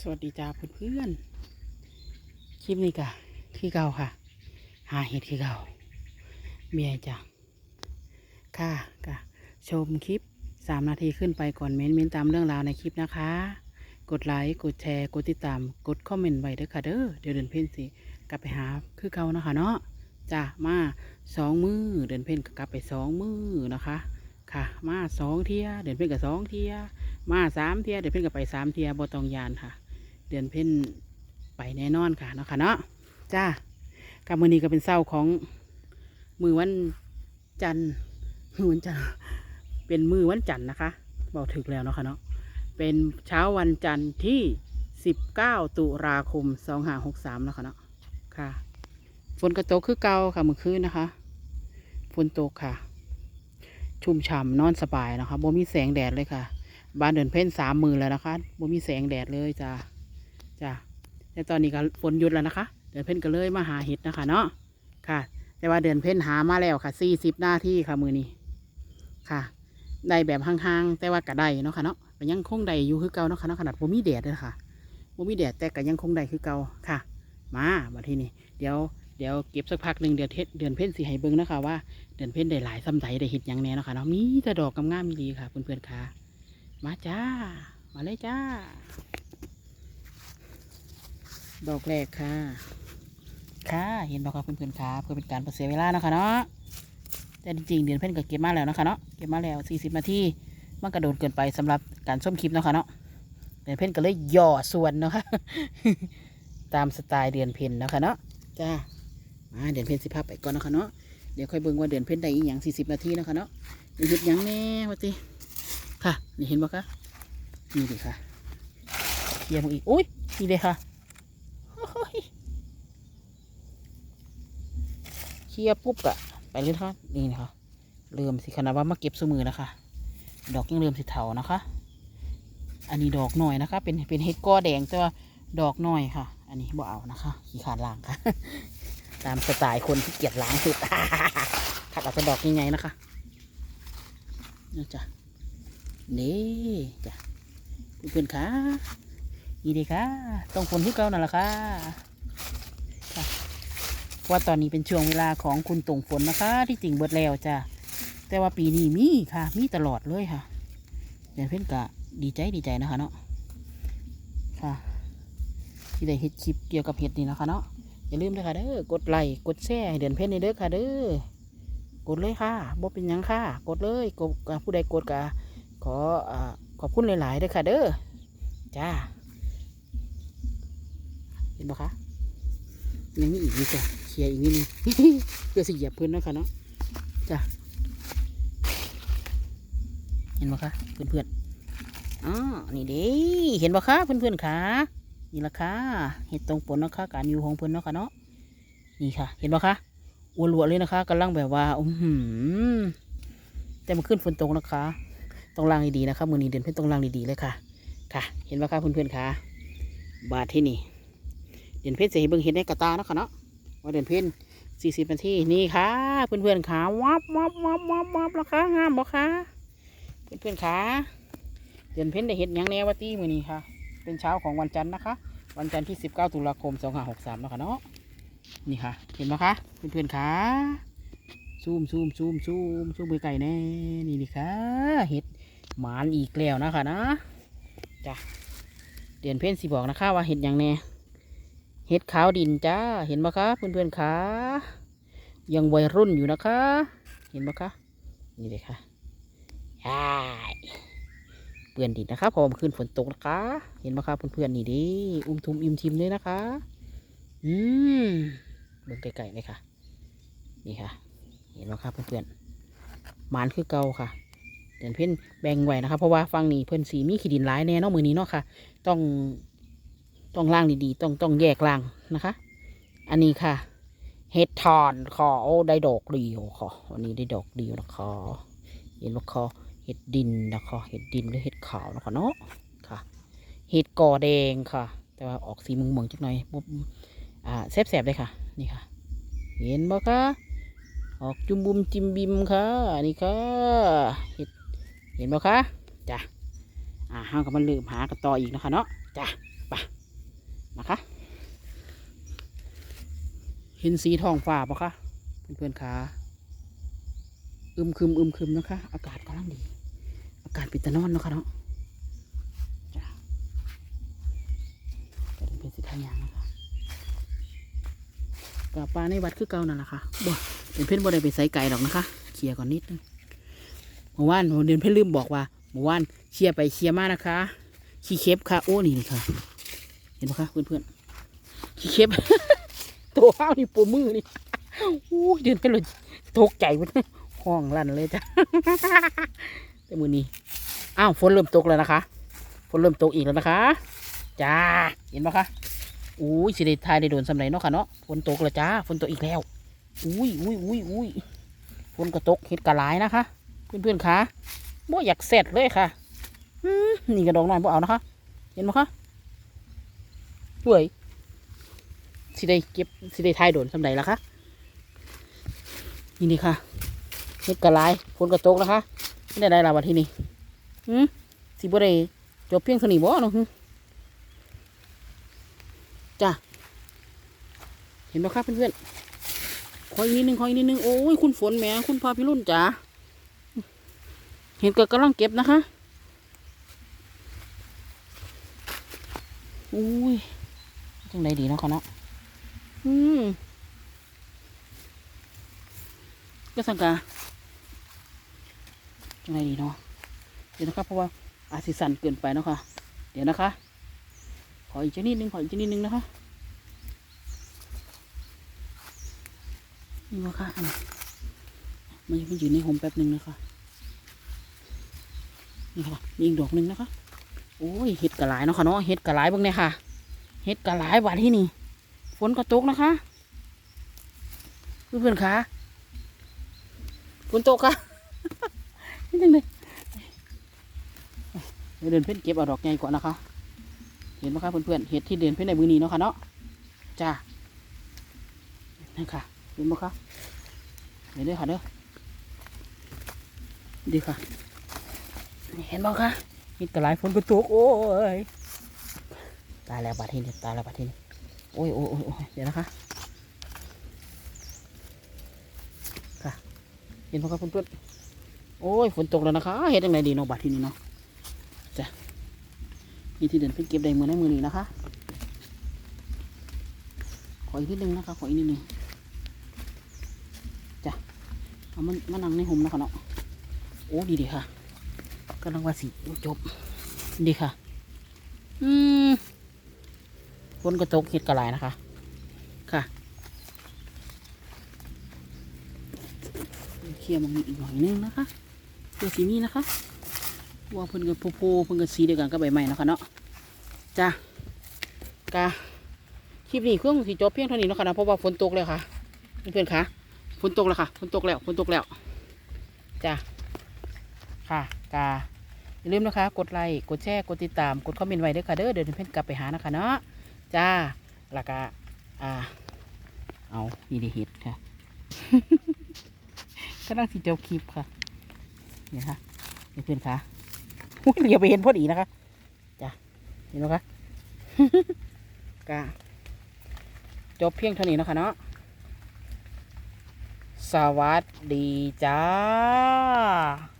สวัสดีจ้าเพื่อนๆ คลิปนี้กะคือเก่าค่ะ หาเห็ดคือเก่าเมียจ้ะค่ะกะชมคลิปสามนาทีขึ้นไปก่อนเม้นเม้นตามเรื่องราวในคลิปนะคะ กดไลค์กดแชร์กดติดตาม กดคอมเมนต์ไว้เด้อค่ะเด้อเดี๋ยวเดินเพ่นสิกลับไปหาคือเก่านะคะเนาะจ้ะมาสองมือเดินเพ่นก็กลับไปสองมือนะคะค่ะมาสองเทียเดินเพ่นกับสองเทียมาสามเทียเดินเพ่นกับไปสามเทียบ่ต้องยานค่ะ เดือนเพ่นไปแน่นอนค่ะเนาะค่ะเนาะจ้ากับมือนี้ก็เป็นเศร้าของมือวันจันทร์มือวันจันทร์เป็นมือวันจันทร์นะคะบอกถึกแล้วเนาะค่ะเนาะเป็นเช้าวันจันทร์ที่สิบเก้าตุลาคมสองห้าหกสามนาะคะเนาะค่ะ ฝนกระตกคือเก่าค่ะเมื่อคืนนะคะ ฝนตกค่ะ ชุ่มฉ่ำนอนสบายนะคะบ่มีแสงแดดเลยค่ะ บ้านเดินเพ่นสามมือแล้วนะคะบ่มีแสงแดดเลยจ้า จ้ะแต่ตอนนี้ก็ฝนหยุดแล้วนะคะ เดือนเพ่นก็เลยมาหาเห็ดนะคะเนาะค่ะ แต่ว่าเดือนเพ่นหามาแล้วค่ะสี่สิบหน้าที่ค่ะมือนี้ค่ะ ได้แบบห่างๆ แต่ว่าก็ได้เนาะค่ะเนาะก็ยังคงได้อยู่คือเก่าเนาะค่ะเนาะขนาดบ่มีแดดเลยค่ะบ่มีแดดแต่ก็ยังคงได้คือเก่าค่ะ มามาที่นี่เดี๋ยวเดี๋ยวเก็บสักพักหนึ่งเดือนเทเดือนเพ่นสีให้เบิ่งนะคะว่าเดือนเพ่นได้หลายซ้ำใดได้เห็ดยังแน่เนาะค่ะเนาะมีแต่ดอกงามๆมีดีค่ะเพื่อนๆค่ะ มาจ้า มาเลยจ้า ดอกแรกค่ะ ค่ะ เห็นบอกครับเพื่อนๆค่ะเพื่อเป็นการประเสียเวลานะคะเนาะ แต่จริงๆ เดือนเพ่นก็เก็บมาแล้วนะคะเนาะ เก็บมาแล้วสี่สิบนาที มันกระโดดเกินไปสำหรับการส้มคลิปนะคะเนาะ เดือนเพ่นก็เลยย่อส่วนนะคะ ตามสไตล์เดือนเพ่นนะคะเนาะ จ้า มาเดือนเพ่นสิภาพไปก่อนนะคะเนาะ เดี๋ยวค่อยเบิ่งว่าเดือนเพ่นได้อีกอย่างสี่สิบนาทีนะคะเนาะนี่เห็ดหยังแน่วะติค่ะ นี่เห็นบ่คะนี่ดิค่ะเคลียมอีก อุ้ยนี่เลยค่ะ เคลียร์ปุ๊บกะไปเลยนะคะนี่นะคะเริ่มสิขนาดว่ามาเก็บสมือนะคะ ดอกยังเริ่มสิเถานะคะ อันนี้ดอกหน่อยนะคะ เป็นเป็นเห็ดก้อแดงแต่ว่าดอกหน่อยค่ะ อันนี้บ่เอานะคะ ขี้ขาดล้างค่ะ ตามสไตล์คนที่เกียจล้างสุดถ้าอาจจะดอกยังไงนะคะนี่จ้ะนี่จ้ะเพื่อนๆค่ะ อีเดีค่ะ ต้องฝนที่เก่านั่นแหละค่ะค่ะว่าตอนนี้เป็นช่วงเวลาของคุณตรงฝนนะคะ ที่จริงเบิดแล้วจ้ะแต่ว่าปีนี้มีค่ะ มีตลอดเลยค่ะเดือนเพ่นกะดีใจดีใจนะคะเนาะค่ะที่ได้เห็ดคลิปเกี่ยวกับเห็ดนี่นะคะเนาะอย่าลืมนะคะเด้อกดไลค์กดแชร์ให้เดือนเพ่นในเด้อค่ะเด้อกดเลยค่ะบ่เป็นยังค่ะ กดเลยกดผู้ใดกดกะขอขอบคุณหลายๆเด้อค่ะเด้อจ้า ห็นปะคะยังมีอีกนิดจ้ะเคลียร์อีกนิดนึงเพื่อสิเหยียบพื้นนะคะเนาะจ้ะเห็นปะคะเพื่อนเพื่อนอ๋อนี่เด้เห็นปะคะเพื่อนเพื่อนๆค่ะนี่ละค่ะเห็ดตรงปนนะคะการอยู่ของเพื่อนเนาะค่ะเนาะนี่ค่ะ เห็นปะคะอ้วนรัวเลยนะคะกำลังแบบว่าอือหือแต่มันขึ้นฝนตกนะคะต้องล้างดีๆนะคะมือนี้เดินเพื่อนต้องล้างดีๆเลยค่ะ ค่ะ เห็นปะคะเพื่อนเพื่อนๆค่ะ บาทที่นี่ เดือนเพชรจะเห็นเบิ่งเห็นในกระตาเนาะค่ะเนาะว่าเดือนเพชรสี่สิบนาทีนี่ค่ะ เพื่อนเพื่อนขาวับวับวับวับวับแล้วค่ะงามบ่ค่ะเพื่อนเพื่อนขาเดือนเพชรได้เห็นยังแนววาตีมือนี้ค่ะ เป็นเช้าของวันจันทร์นะคะ วันจันทร์ที่สิบเก้าตุลาคมสองห้าหกสามเนาะค่ะเนาะนี่ค่ะ เห็นไหมคะเพื่อนเพื่อนขาซูมซูมซูมซูมซูมไปไก่แน่นี่นี่ค่ะเห็ดหมานอีกแล้วนะคะนะจ้ะเดือนเพชรสิบอกนะคะว่าเห็ดยังแน่ เห็ดขาวดินจ้า เห็นไหมคะเพื่อนๆคะยังวัยรุ่นอยู่นะคะ เห็นไหมคะ นี่เลยค่ะใช่เปื่อนดินนะคะพอมันขึ้นฝนตกนะคะ เห็นไหมคะเพื่อนๆนี่ดิ อุ้มทุมอิ่มทิมเลยนะคะ อืมเบิ่งไกลๆเลยค่ะ นี่ค่ะ เห็นไหมคะเพื่อนๆหมานคือเก่าค่ะเดือนเพ่นแบ่งไว้นะคะ เพราะว่าฟังนี่เพื่อนสีมีขีดินหลายแน่เนอกมือนี้เนาะค่ะ ต้อง ต้องล่างดีๆ ต้องต้องแยกล่างนะคะ อันนี้ค่ะ เห็ดทอนคอโอ้ได้ดอกเดียวค่ะวันนี้ได้ดอกเดียวนะคะเห็นว่าคอเห็ดดินนะคะเห็ดดินหรือเห็ดขาวนะคะเนาะค่ะ เห็ดกอแดงค่ะ แต่ว่าออกสีมึงมองๆจักหน่อยปุ๊บอ่าแซ่บๆเลยค่ะ นี่ค่ะ เห็นบ่คะออกจุมบุมจิมบิมค่ะนี่ค่ะเห็ดเห็นบ่คะจ้ะอ่าห้ากับมันลืมหากันต่ออีกนะคะเนาะจ้ะ นะคะ เห็นสีทองฟ้าปะคะเพื่อนๆคะอึมครึมอึมครึมนะคะ อากาศกำลังดี อากาศปิดตะนอนเนาะคะเนาะจ้ะเป็นสิทธายางนะคะกับปลาในวัดคือเก่านั่นแหละค่ะบ่เป็นเพื่อนบ่ได้ไปใส่ไก่หรอกนะคะเคลียร์ก่อนนิดนึงเมื่อวานเดือนเพื่อนลืมบอกว่าเมื่อวานเคลียร์ไปเคลียร์มานะคะขี้เค็บค่ะโอ้นี่นี่ค่ะ ห็นปะคะเพื่อนๆขี้เค็บตัวข้าวนี่ปูมือนี่อู้ยเดินไปเลยตกใจหมดห้องลั่นเลยจ้ะแต่มือนี้อ้าวฝนเริ่มตกแล้วนะคะฝนเริ่มตกอีกแล้วนะคะจ้าเห็นปะคะอุ้ยสิได้ทายได้โดนสำไรเนาะค่ะเนาะฝนตกแล้วจ้าฝนตกอีกแล้วอุ้ยอุ้ยอุ้ยอุ้ยฝนก็ตกเห็ดกระลายนะคะ เพื่อนๆคะบ่อยากเสร็จเลยค่ะนี่กระดองน้อยบ่เอานะคะ เห็นปะคะ สวยสิได้เก็บสิได้ทายโดนสำใดล่ะคะนี่นี่ค่ะเฮ็ดกระลายฝนกระตกนะคะไม่ได้ได้ลาวันที่นี่หืมสิบ่ได้จบเพียงเท่านี้บ่เนาะจ้ะเห็นไหมครับเพื่อนๆขออีกนิดนึงขออีกนิดนึงโอ้ยคุณฝนแหม่คุณพาพิรุณจ๋าเห็นก็กำลังเก็บนะคะอุ้ย จังไดดีเนาะค่ะเนาะอืมก็สังกายังไงดีเนาะเดี๋ยวนะครับเพราะว่าอาจสิสันเกินไปเนาะค่ะ เดี๋ยวนะคะ ขออีกชนิดนึงขออีกชนิดนึงนะคะนี่ว่าค่ะอันมันยังอยู่ในโฮมแป๊บหนึ่งนะคะนี่ค่ะมีอีกดอกหนึ่งนะคะ โอ้ยเห็ดกระหลายเนาะค่ะเนาะเห็ดกระหลายเบ้างเนี่ยค่ะ เห็ดกระหลายบาดที่นี่ ฝนก็ตกนะคะ เพื่อนๆคะฝนตกค่ะนี่จังเลยเดินเพ่นเก็บเอาดอกใหญ่ก่อนนะคะ เห็นไหมคะเพื่อนๆเห็ดที่เดินเพ่นในมือนี้เนาะค่ะเนาะจ้านี่ค่ะเห็นไหมคะเห็นด้วยค่ะเด้อดีค่ะ เห็นไหมคะเห็ดกระไรฝนก็ตกโอ้ย ตายแล้วบาดทีนี้ตายแล้วบาดทีนี้โอ้ยโอ้ยโอ้ยเดี๋ยวนะคะค่ะเห็นไหมครับเพื่อนๆโอ้ยฝนตกแล้วนะคะเฮ็ดยังไงดีเนาะบัดที่นี่เนาะจ้ะนี่ที่เดินไปเก็บได้มือในมือนี้นะคะ ขออีกนิดนึงนะคะขออีกนิดนึงจ้ะเอามันมานั่งในห่มนะคะเนาะโอ้ดีดีค่ะกำลังว่าสิโอ้จบดีค่ะ อืม ฝนก็ตกเห็ดกระไรนะคะ ค่ะเคลียร์มันอีกหน่อยนึงนะคะตัวสีนี้นะคะว่าเพิ่นกับโพพเพิ่นกับสีเดียวกันกับใบไม้นะคะเนาะจ้ากะคลิปนี้เครื่องสีจบเพียงเท่านี้เนาะคะนะเพราะว่าฝนตกแล้วค่ะเพื่อนๆคะฝนตกแล้วค่ะฝนตกแล้วฝนตกแล้วจ้าค่ะกาอย่าลืมนะคะ กดไลค์กดแชร์กดติดตามกดคอมเมนต์ไว้ด้วยค่ะเด้อเดี๋ยวเพื่อนกลับไปหานะคะเนาะ จ้าแล้วก็อ่า เอานี่ได้เห็ดค่ะกำลังสิเจ้าคลิปค่ะเนี่ยค่ะเพื่อนค่ะอุ๊ยเดี๋ยวไปเห็นพอดีนะคะจ้าเห็นไหมคะกะจบเพียงเท่านี้นะคะเนาะสวัสดีจ้า